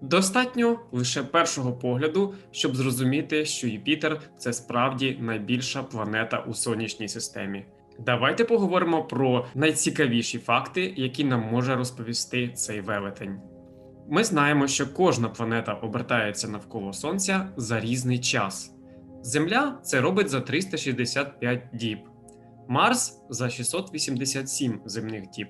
Достатньо лише першого погляду, щоб зрозуміти, що Юпітер це справді найбільша планета у сонячній системі. Давайте поговоримо про найцікавіші факти, які нам може розповісти цей велетень. Ми знаємо, що кожна планета обертається навколо Сонця за різний час. Земля це робить за 365 діб, Марс за 687 земних діб.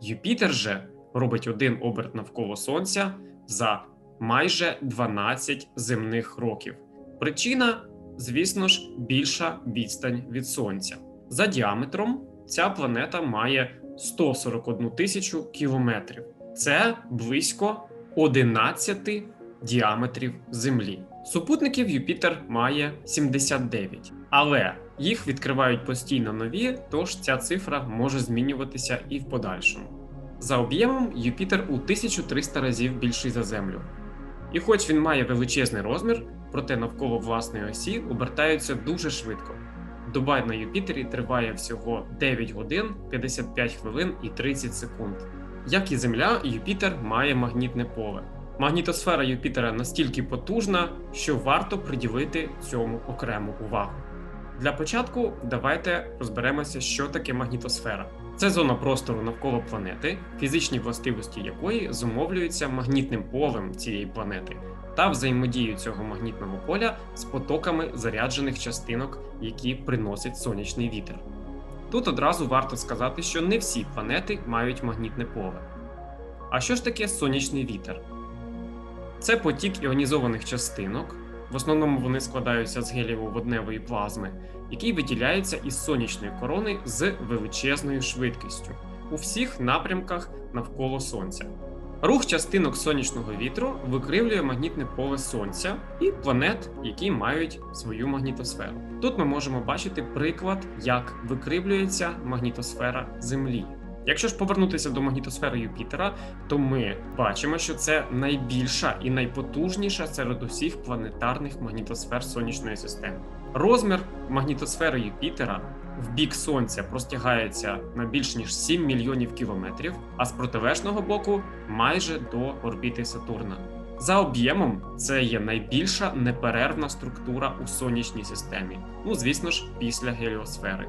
Юпітер же робить один оберт навколо Сонця за майже 12 земних років. Причина, звісно ж, більша відстань від Сонця. За діаметром ця планета має 141 тисячу кілометрів. Це близько 11 діаметрів Землі. Супутників Юпітер має 79, але їх відкривають постійно нові, тож ця цифра може змінюватися і в подальшому. За об'ємом Юпітер у 1300 разів більший за Землю. І хоч він має величезний розмір, проте навколо власної осі обертаються дуже швидко. Доба на Юпітері триває всього 9 годин, 55 хвилин і 30 секунд. Як і Земля, Юпітер має магнітне поле. Магнітосфера Юпітера настільки потужна, що варто приділити цьому окрему увагу. Для початку давайте розберемося, що таке магнітосфера. Це зона простору навколо планети, фізичні властивості якої зумовлюються магнітним полем цієї планети та взаємодію цього магнітного поля з потоками заряджених частинок, які приносить сонячний вітер. Тут одразу варто сказати, що не всі планети мають магнітне поле. А що ж таке сонячний вітер? Це потік іонізованих частинок. В основному вони складаються з гелієво-водневої плазми, який виділяється із сонячної корони з величезною швидкістю у всіх напрямках навколо Сонця. Рух частинок сонячного вітру викривлює магнітне поле Сонця і планет, які мають свою магнітосферу. Тут ми можемо бачити приклад, як викривлюється магнітосфера Землі. Якщо ж повернутися до магнітосфери Юпітера, то ми бачимо, що це найбільша і найпотужніша серед усіх планетарних магнітосфер сонячної системи. Розмір магнітосфери Юпітера в бік Сонця простягається на більш ніж 7 мільйонів кілометрів, а з протилежного боку майже до орбіти Сатурна. За об'ємом це є найбільша неперервна структура у сонячній системі. Ну, звісно ж, після геліосфери.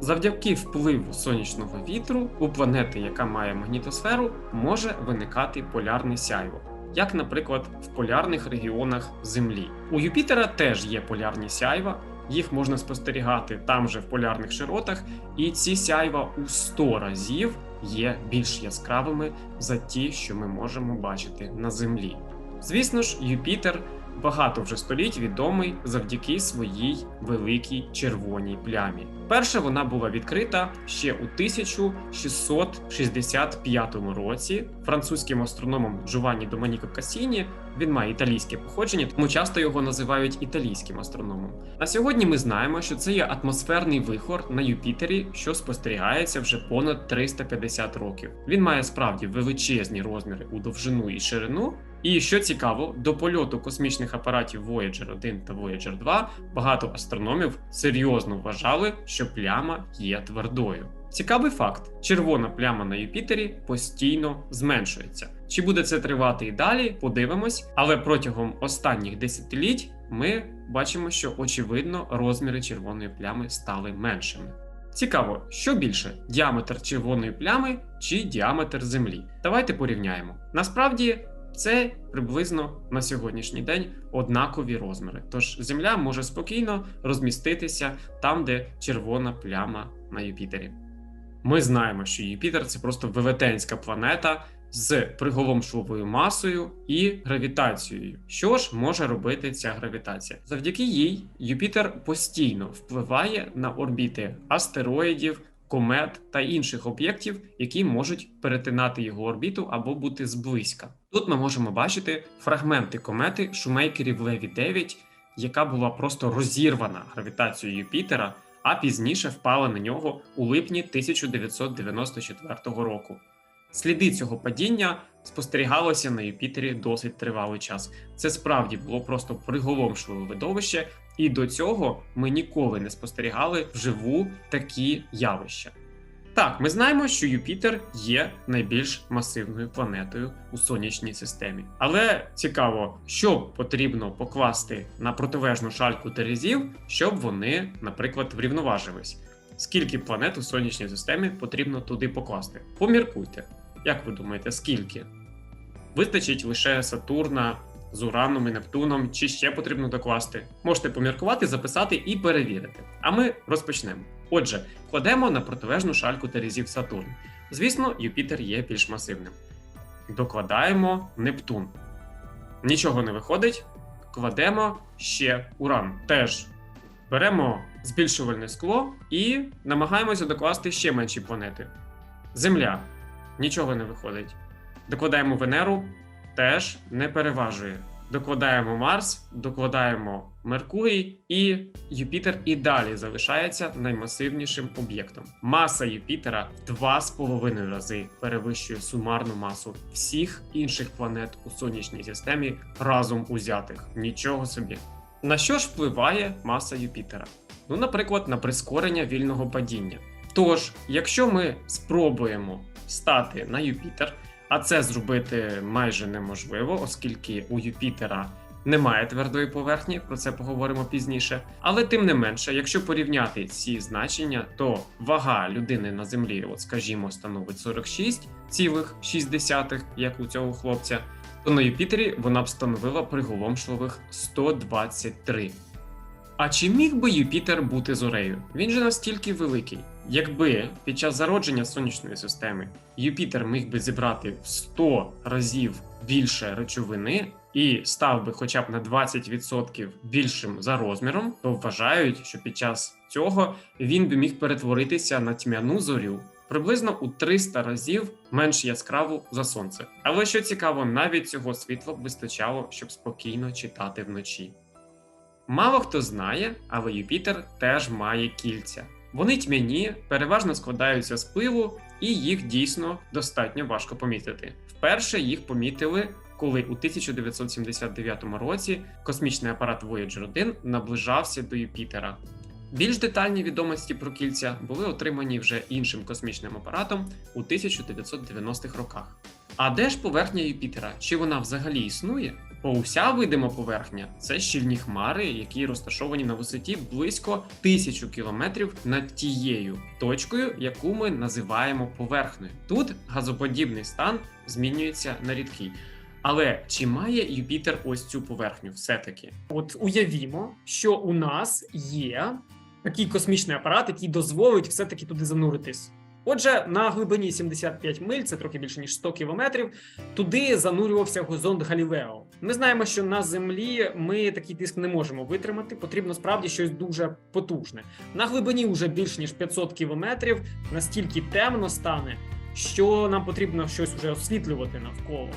Завдяки впливу сонячного вітру у планети, яка має магнітосферу, може виникати полярне сяйво, як, наприклад, в полярних регіонах Землі. У Юпітера теж є полярні сяйва, їх можна спостерігати там же в полярних широтах, і ці сяйва у 100 разів є більш яскравими за ті, що ми можемо бачити на Землі. Звісно ж, Юпітер багато вже століть відомий завдяки своїй великій червоній плямі. Перша вона була відкрита ще у 1665 році французьким астрономом Джованні Доманіко Касіні. Він має італійське походження, тому часто його називають італійським астрономом. На сьогодні ми знаємо, що це є атмосферний вихор на Юпітері, що спостерігається вже понад 350 років. Він має справді величезні розміри у довжину і ширину. І що цікаво, до польоту космічних апаратів Voyager 1 та Voyager 2 багато астрономів серйозно вважали, що пляма є твердою. Цікавий факт: червона пляма на Юпітері постійно зменшується. Чи буде це тривати і далі? Подивимось, але протягом останніх десятиліть ми бачимо, що очевидно розміри червоної плями стали меншими. Цікаво, що більше діаметр червоної плями чи діаметр Землі? Давайте порівняємо. Насправді. Це приблизно на сьогоднішній день однакові розміри. Тож Земля може спокійно розміститися там, де червона пляма на Юпітері. Ми знаємо, що Юпітер це просто велетенська планета з приголомшливою масою і гравітацією. Що ж може робити ця гравітація? Завдяки їй Юпітер постійно впливає на орбіти астероїдів, комет та інших об'єктів, які можуть перетинати його орбіту або бути зблизька. Тут ми можемо бачити фрагменти комети шумейкерів Леві 9, яка була просто розірвана гравітацією Юпітера, а пізніше впала на нього у липні 1994 року. Сліди цього падіння спостерігалося на Юпітері досить тривалий час. Це справді було просто приголомшливе видовище, і до цього ми ніколи не спостерігали вживу такі явища. Так, ми знаємо, що Юпітер є найбільш масивною планетою у сонячній системі. Але цікаво, що потрібно покласти на протилежну шальку Терезів, щоб вони, наприклад, врівноважились. Скільки планет у сонячній системі потрібно туди покласти? Поміркуйте. Як ви думаєте, скільки? Вистачить лише Сатурна з Ураном і Нептуном, чи ще потрібно докласти? Можете поміркувати, записати і перевірити. А ми розпочнемо. Отже, кладемо на протилежну шальку Терезів Сатурн. Звісно, Юпітер є більш масивним. Докладаємо Нептун. Нічого не виходить. Кладемо ще Уран. Теж беремо збільшувальне скло і намагаємося докласти ще менші планети. Земля. Нічого не виходить. Докладаємо Венеру, теж не переважує. Докладаємо Марс, докладаємо Меркурій і Юпітер і далі залишається наймасивнішим об'єктом. Маса Юпітера в 2,5 рази перевищує сумарну масу всіх інших планет у сонячній системі разом узятих. Нічого собі. На що ж впливає маса Юпітера? Ну, наприклад, на прискорення вільного падіння. Тож, якщо ми спробуємо стати на Юпітер, а це зробити майже неможливо, оскільки у Юпітера немає твердої поверхні, про це поговоримо пізніше. Але тим не менше, якщо порівняти ці значення, то вага людини на землі, от скажімо, становить 46,6, як у цього хлопця, то на Юпітері вона б становила приголомшливих 123. А чи міг би Юпітер бути зорею? Він же настільки великий. Якби під час зародження сонячної системи Юпітер міг би зібрати в 100 разів більше речовини і став би хоча б на 20% більшим за розміром, то вважають, що під час цього він би міг перетворитися на тьмяну зорю приблизно у 300 разів менш яскраву за сонце. Але що цікаво, навіть цього світла б вистачало, щоб спокійно читати вночі. Мало хто знає, але Юпітер теж має кільця. Вони тьмяні, переважно складаються з пилу, і їх дійсно достатньо важко помітити. Вперше їх помітили, коли у 1979 році космічний апарат Voyager 1 наближався до Юпітера. Більш детальні відомості про кільця були отримані вже іншим космічним апаратом у 1990-х роках. А де ж поверхня Юпітера? Чи вона взагалі існує? Уся видима поверхня це щільні хмари, які розташовані на висоті близько тисячу кілометрів над тією точкою, яку ми називаємо поверхнею. Тут газоподібний стан змінюється на рідкий. Але чи має Юпітер ось цю поверхню все-таки? От уявімо, що у нас є такий космічний апарат, який дозволить все-таки туди зануритись. Отже, на глибині 75 миль, це трохи більше ніж 100 кілометрів, туди занурювався зонд Галілео. Ми знаємо, що на землі ми такий тиск не можемо витримати. Потрібно справді щось дуже потужне. На глибині вже більш ніж 500 кілометрів, настільки темно стане, що нам потрібно щось вже освітлювати навколо.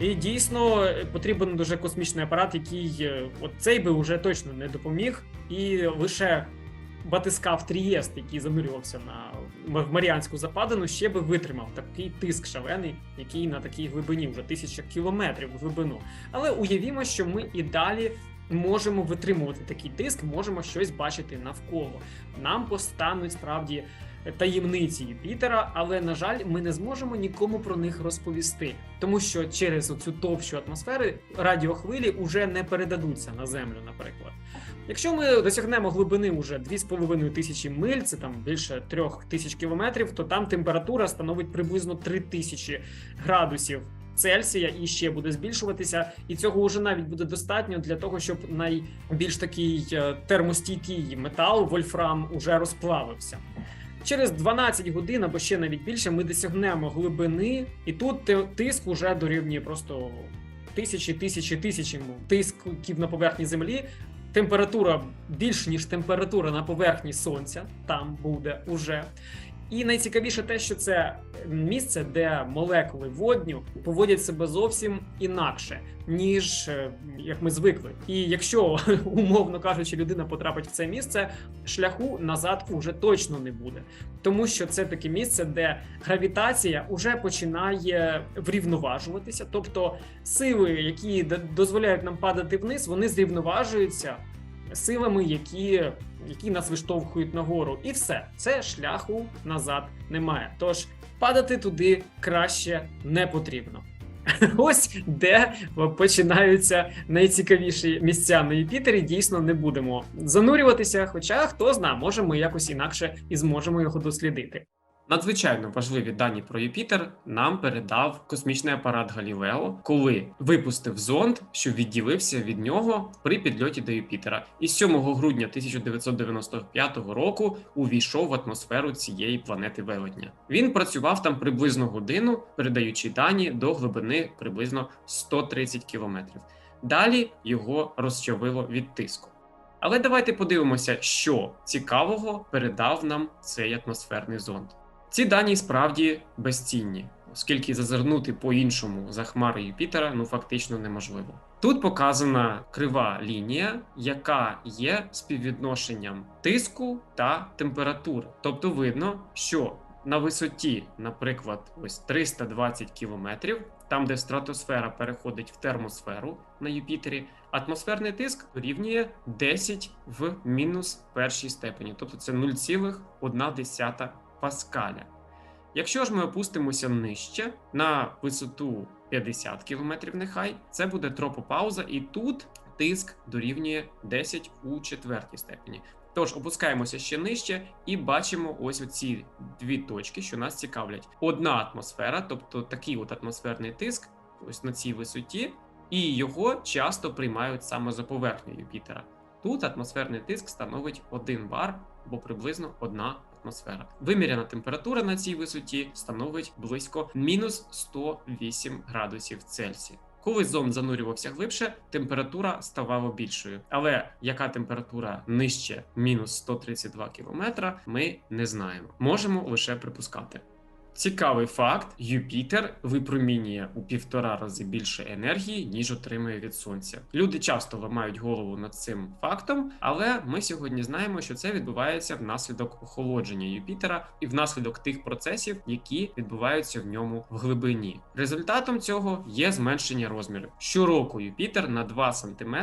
І дійсно потрібен дуже космічний апарат, який е, от цей би вже точно не допоміг, і лише батискаф Трієст, який занурювався на в Маріанську западину, ще би витримав такий тиск шалений, який на такій глибині, вже тисяча кілометрів в глибину. Але уявімо, що ми і далі. Можемо витримувати такий тиск, можемо щось бачити навколо. Нам постануть справді таємниці Юпітера, але на жаль, ми не зможемо нікому про них розповісти, тому що через цю товщу атмосфери радіохвилі вже не передадуться на землю, наприклад. Якщо ми досягнемо глибини уже 2,5 тисячі миль, це там більше 3 тисяч кілометрів, то там температура становить приблизно 3 тисячі градусів. Цельсія і ще буде збільшуватися, і цього вже навіть буде достатньо для того, щоб найбільш такий е, термостійкий метал Вольфрам уже розплавився. Через 12 годин або ще навіть більше ми досягнемо глибини, і тут тиск уже дорівнює просто тисячі, тисячі, тисячі тисків на поверхні землі. Температура більш ніж температура на поверхні сонця там буде уже. І найцікавіше те, що це місце, де молекули водню поводять себе зовсім інакше, ніж е, як ми звикли. І якщо, умовно кажучи, людина потрапить в це місце, шляху назад уже точно не буде, тому що це таке місце, де гравітація вже починає врівноважуватися, тобто сили, які дозволяють нам падати вниз, вони зрівноважуються силами, які, які нас виштовхують нагору. І все, це шляху назад немає. Тож падати туди краще не потрібно. Ось де починаються найцікавіші місця на Юпітері. Дійсно не будемо занурюватися. Хоча хто знає, може ми якось інакше і зможемо його дослідити. Надзвичайно важливі дані про Юпітер нам передав космічний апарат Галілео, коли випустив зонд, що відділився від нього при підльоті до Юпітера, і 7 грудня 1995 року увійшов в атмосферу цієї планети велетня. Він працював там приблизно годину, передаючи дані до глибини приблизно 130 кілометрів. Далі його розчавило від тиску. Але давайте подивимося, що цікавого передав нам цей атмосферний зонд. Ці дані справді безцінні, оскільки зазирнути по-іншому за хмари Юпітера ну фактично неможливо. Тут показана крива лінія, яка є співвідношенням тиску та температури. Тобто видно, що на висоті, наприклад, ось 320 кілометрів, там де стратосфера переходить в термосферу на Юпітері, атмосферний тиск дорівнює 10 в мінус першій степені, тобто це 0,1 паскаля. Якщо ж ми опустимося нижче на висоту 50 км, нехай це буде тропопауза, і тут тиск дорівнює 10 у четвертій степені. Тож опускаємося ще нижче і бачимо ось оці дві точки, що нас цікавлять. Одна атмосфера, тобто такий от атмосферний тиск, ось на цій висоті, і його часто приймають саме за поверхню Юпітера. Тут атмосферний тиск становить 1 бар або приблизно 1 атмосфера. Виміряна температура на цій висоті становить близько мінус 108 градусів Цельсія. Коли зонд занурювався глибше, температура ставала більшою. Але яка температура нижче мінус 132 кілометра, ми не знаємо. Можемо лише припускати. Цікавий факт: Юпітер випромінює у півтора рази більше енергії, ніж отримує від сонця. Люди часто ламають голову над цим фактом, але ми сьогодні знаємо, що це відбувається внаслідок охолодження Юпітера і внаслідок тих процесів, які відбуваються в ньому в глибині. Результатом цього є зменшення розмірів. Щороку Юпітер на 2 см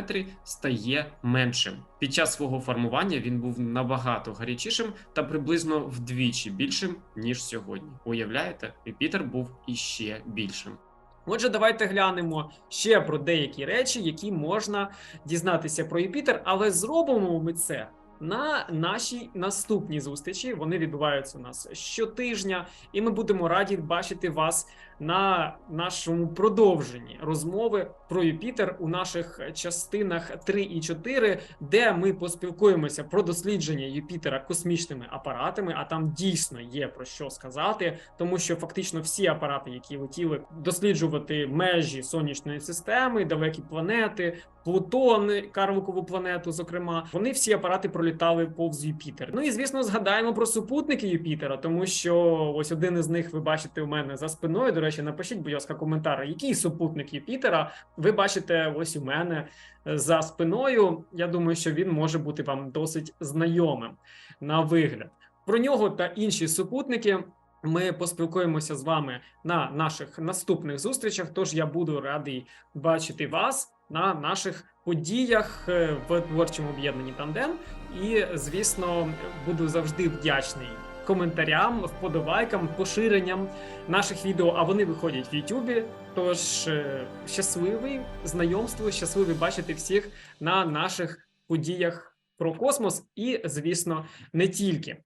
стає меншим. Під час свого формування він був набагато гарячішим та приблизно вдвічі більшим ніж сьогодні. Уявляєте, Юпітер був іще більшим. Отже, давайте глянемо ще про деякі речі, які можна дізнатися про Юпітер, але зробимо ми це на нашій наступній зустрічі. Вони відбуваються у нас щотижня, і ми будемо раді бачити вас на нашому продовженні розмови про Юпітер у наших частинах 3 і 4, де ми поспілкуємося про дослідження Юпітера космічними апаратами. А там дійсно є про що сказати, тому що фактично всі апарати, які летіли досліджувати межі сонячної системи, далекі планети, Плутон, Карликову планету, зокрема, вони всі апарати пролітали повз Юпітер. Ну і звісно, згадаємо про супутники Юпітера, тому що ось один із них ви бачите у мене за спиною. До речі, напишіть, будь ласка, коментар, який супутник Юпітера ви бачите ось у мене за спиною. Я думаю, що він може бути вам досить знайомим на вигляд. Про нього та інші супутники. Ми поспілкуємося з вами на наших наступних зустрічах. Тож я буду радий бачити вас на наших подіях е, в творчому об'єднанні тандем. І, звісно, буду завжди вдячний коментарям, вподобайкам, поширенням наших відео. А вони виходять в Ютубі. Тож е, щасливий знайомство, щасливий бачити всіх на наших подіях про космос, і, звісно, не тільки.